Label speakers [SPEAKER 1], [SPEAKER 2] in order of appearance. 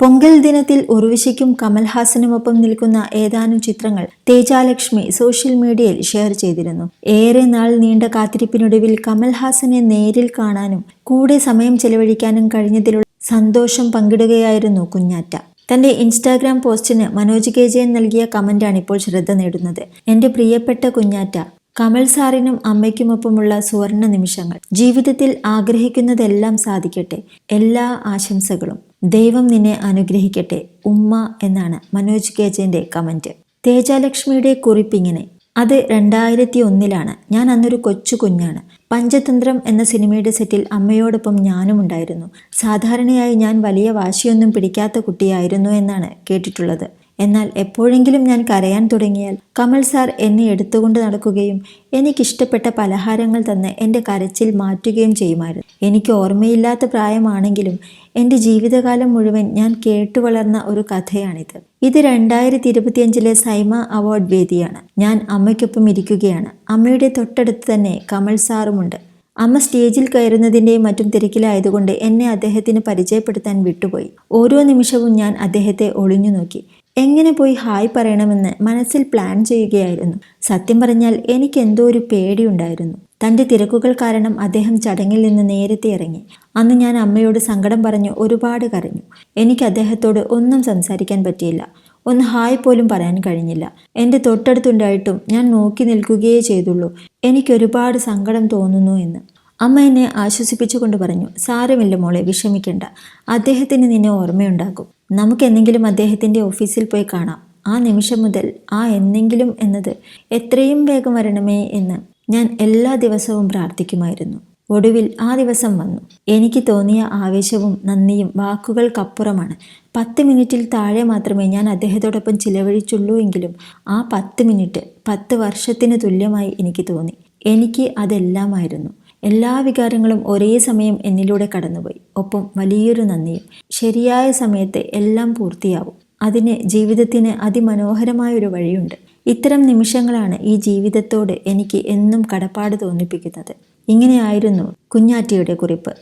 [SPEAKER 1] പൊങ്കൽ ദിനത്തിൽ ഉർവശിക്കും കമൽഹാസനുമൊപ്പം നിൽക്കുന്ന ഏതാനും ചിത്രങ്ങൾ തേജാലക്ഷ്മി സോഷ്യൽ മീഡിയയിൽ ഷെയർ ചെയ്തിരുന്നു. ഏറെ നാൾ നീണ്ട കാത്തിരിപ്പിനൊടുവിൽ കമൽഹാസനെ നേരിൽ കാണാനും കൂടെ സമയം ചെലവഴിക്കാനും കഴിഞ്ഞതിലുള്ള സന്തോഷം പങ്കിടുകയായിരുന്നു കുഞ്ഞാറ്റ. തന്റെ ഇൻസ്റ്റാഗ്രാം പോസ്റ്റിന് മനോജ് കെ ജയൻ നൽകിയ കമന്റാണ് ഇപ്പോൾ ശ്രദ്ധ നേടുന്നത്. എന്റെ പ്രിയപ്പെട്ട കുഞ്ഞാറ്റ കമൽ സാറിനും അമ്മയ്ക്കുമൊപ്പമുള്ള സുവർണ നിമിഷങ്ങൾ. ജീവിതത്തിൽ ആഗ്രഹിക്കുന്നതെല്ലാം സാധിക്കട്ടെ. എല്ലാ ആശംസകളും. ദൈവം നിന്നെ അനുഗ്രഹിക്കട്ടെ ഉമ്മ എന്നാണ് മനോജ് കേജന്റെ കമന്റ് തേജാലക്ഷ്മിയുടെ കുറിപ്പിങ്ങനെ അത് രണ്ടായിരത്തി ഒന്നിലാണ് ഞാൻ അന്നൊരു കൊച്ചു കുഞ്ഞാണ്. പഞ്ചതന്ത്രം എന്ന സിനിമയുടെ സെറ്റിൽ അമ്മയോടൊപ്പം ഞാനും ഉണ്ടായിരുന്നു. സാധാരണയായി ഞാൻ വലിയ വാശിയൊന്നും പിടിക്കാത്ത കുട്ടിയായിരുന്നു എന്നാണ് കേട്ടിട്ടുള്ളത്. എന്നാൽ എപ്പോഴെങ്കിലും ഞാൻ കരയാൻ തുടങ്ങിയാൽ കമൽ സാർ എന്നെ എടുത്തുകൊണ്ട് നടക്കുകയും എനിക്കിഷ്ടപ്പെട്ട പലഹാരങ്ങൾ തന്ന് എന്റെ കരച്ചിൽ മാറ്റുകയും ചെയ്യുമായിരുന്നു. എനിക്ക് ഓർമ്മയില്ലാത്ത പ്രായമാണെങ്കിലും എന്റെ ജീവിതകാലം മുഴുവൻ ഞാൻ കേട്ടു വളർന്ന ഒരു കഥയാണിത്. ഇത് രണ്ടായിരത്തി ഇരുപത്തിയഞ്ചിലെ സൈമ അവാർഡ് വേദിയാണ്. ഞാൻ അമ്മയ്ക്കൊപ്പം ഇരിക്കുകയാണ്. അമ്മയുടെ തൊട്ടടുത്ത് തന്നെ കമൽ സാറുമുണ്ട്. അമ്മ സ്റ്റേജിൽ കയറുന്നതിന്റെയും മറ്റും തിരക്കിലായതുകൊണ്ട് എന്നെ അദ്ദേഹത്തിന് പരിചയപ്പെടുത്താൻ വിട്ടുപോയി. ഓരോ നിമിഷവും ഞാൻ അദ്ദേഹത്തെ ഒളിഞ്ഞു നോക്കി. എങ്ങനെ പോയി ഹായ് പറയണമെന്ന് മനസ്സിൽ പ്ലാൻ ചെയ്യുകയായിരുന്നു. സത്യം പറഞ്ഞാൽ എനിക്ക് എന്തോ ഒരു പേടിയുണ്ടായിരുന്നു. തന്റെ തിരക്കുകൾ കാരണം അദ്ദേഹം ചടങ്ങിൽ നിന്ന് നേരത്തെ ഇറങ്ങി. അന്ന് ഞാൻ അമ്മയോട് സങ്കടം പറഞ്ഞ് ഒരുപാട് കരഞ്ഞു. എനിക്ക് അദ്ദേഹത്തോട് ഒന്നും സംസാരിക്കാൻ പറ്റിയില്ല. ഒന്ന് ഹായ് പോലും പറയാൻ കഴിഞ്ഞില്ല. എന്റെ തൊട്ടടുത്തുണ്ടായിട്ടും ഞാൻ നോക്കി നിൽക്കുകയേ ചെയ്തുള്ളൂ. എനിക്ക് ഒരുപാട് സങ്കടം തോന്നുന്നു എന്ന്. അമ്മ എന്നെ ആശ്വസിപ്പിച്ചുകൊണ്ട് പറഞ്ഞു സാരമില്ല മോളെ വിഷമിക്കണ്ട. അദ്ദേഹത്തിന് നിന്നെ ഓർമ്മയുണ്ടാകും. നമുക്ക് എന്തെങ്കിലും അദ്ദേഹത്തിന്റെ ഓഫീസിൽ പോയി കാണാം. ആ നിമിഷം മുതൽ ആ എന്തെങ്കിലും എന്നത് എത്രയും വേഗം വരണമേ എന്ന് ഞാൻ എല്ലാ ദിവസവും പ്രാർത്ഥിക്കുമായിരുന്നു. ഒടുവിൽ ആ ദിവസം വന്നു. എനിക്ക് തോന്നിയ ആവേശവും നന്ദിയും വാക്കുകൾക്കപ്പുറമാണ്. പത്ത് മിനിറ്റിൽ താഴെ മാത്രമേ ഞാൻ അദ്ദേഹത്തോടൊപ്പം ചിലവഴിച്ചുള്ളൂ എങ്കിലും ആ പത്ത് മിനിറ്റ് പത്ത് വർഷത്തിന് തുല്യമായി എനിക്ക് തോന്നി. എനിക്ക് അതെല്ലാമായിരുന്നു. എല്ലാ വികാരങ്ങളും ഒരേ സമയം എന്നിലൂടെ കടന്നുപോയി. ഒപ്പം വലിയൊരു നന്ദിയും. ശരിയായ സമയത്ത് എല്ലാം പൂർത്തിയാവും. അതിന് ജീവിതത്തിന് അതിമനോഹരമായൊരു വഴിയുണ്ട്. ഇത്തരം നിമിഷങ്ങളാണ് ഈ ജീവിതത്തോട് എനിക്ക് എന്നും കടപ്പാട് തോന്നിപ്പിക്കുന്നത്. ഇങ്ങനെയായിരുന്നു കുഞ്ഞാറ്റിയുടെ കുറിപ്പ്.